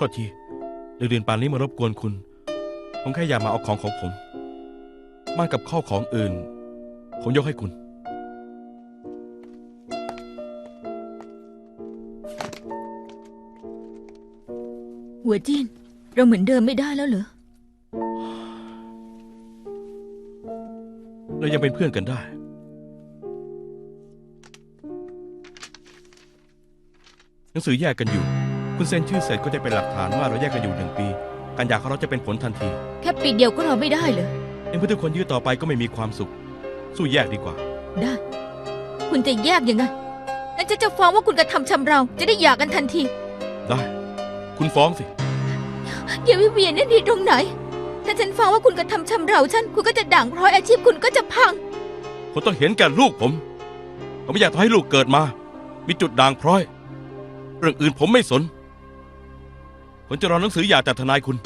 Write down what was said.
ทษทีดึกดื่นป่านนี้มารบกวนคุณผมแค่อยากมาเอาของของผมมากกับข้าวของอื่น ผมยกให้คุณ หัวจีนเราเหมือนเดิมไม่ได้แล้วเหรอเรายังเป็นเพื่อนกันได้ หนังสือแยกกันอยู่ คุณเซ็นชื่อเสร็จก็จะเป็นหลักฐานว่าเราแยกกันอยู่หนึ่งปี การหย่าของเราจะเป็นผลทันทีแค่ปีเดียวก็รอไม่ได้เลยในเมื่อทุกคนยื้อต่อไปก็ไม่มีความสุข สู้แยกดีกว่า ได้ คุณจะแยกยังไงงั้นจะจะฟ้องว่าคุณกระทำชำเรา จะได้หย่ากันทันที ได้ คุณฟ้องสิ อย่าวิเวียนนี่ดีตรงไหน ถ้าฉันฟ้องว่าคุณกระทำชำเราฉัน คุณก็จะด่างพร้อยอาชีพคุณก็จะพัง ผมต้องเห็นแก่ลูกผมผมไม่อยากทำให้ลูกเกิดมา มีจุดด่างพร้อย เรื่องอื่นผมไม่สน ผมจะรอหนังสือหย่าจากทนายคุณ